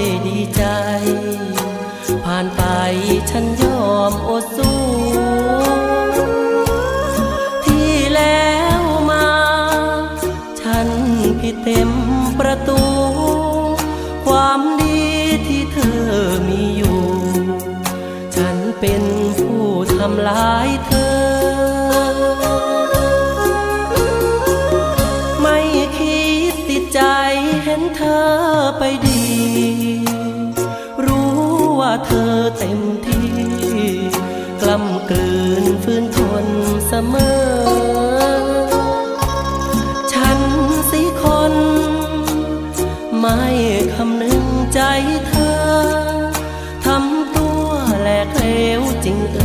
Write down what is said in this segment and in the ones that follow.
อยดีใจ ผ่านไปฉันยอมอดสู้ที่แล้วมา ฉันผิดเต็มประตู ความดีที่เธอมีอยู่ ฉันเป็นผู้ทำลายเธอใจเห็นเธอไปดี เต็มที่ กล้ำกลืนฟื้นทนเสมอ ฉันสิคน ไม่คำนึงใจเธอ ทำตัวแหลกเลวจริงเอ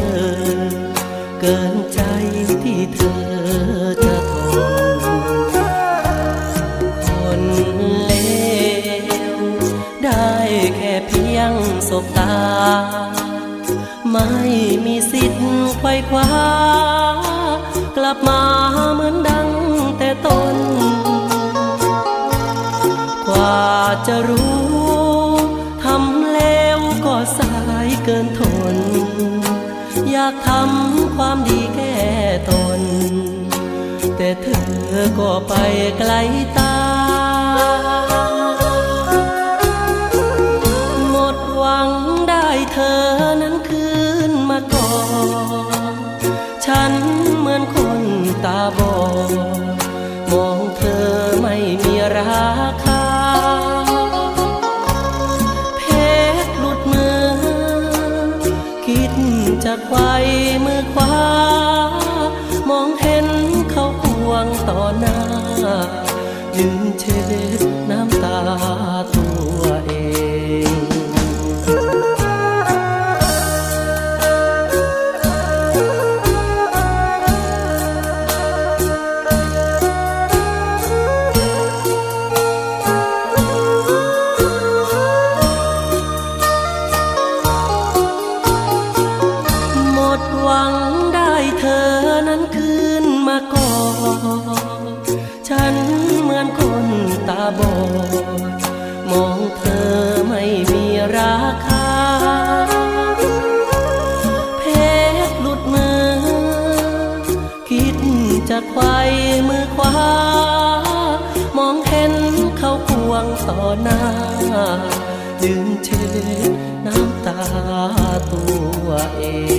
อ เกินใจที่เธอ บตา ไม่มีสิทธิ์ไขว้คว้ากลับมาเหมือนดังแต่ต้น กว่าจะรู้ทำแล้วก็สายเกินทน อยากทำความดีแก้ตน แต่เธอก็ไปไกลตา เธอนั้นคืนมาก่อนฉันเหมือนคนตาบอดมองเธอไม่มีราคาเพชรหลุดมือ คิดจะไขว้มือขวามองเห็นเขาควงต่อหน้ายืนเช็ดน้ำตาตัว ฉันเหมือนคนตาบอด มองเธอไม่มีราคา เพชรหลุดมือ คิดจะไขว้มือขวามองเห็นเขาควงต่อหน้ายืนเช็ดน้ำตาตัวเอง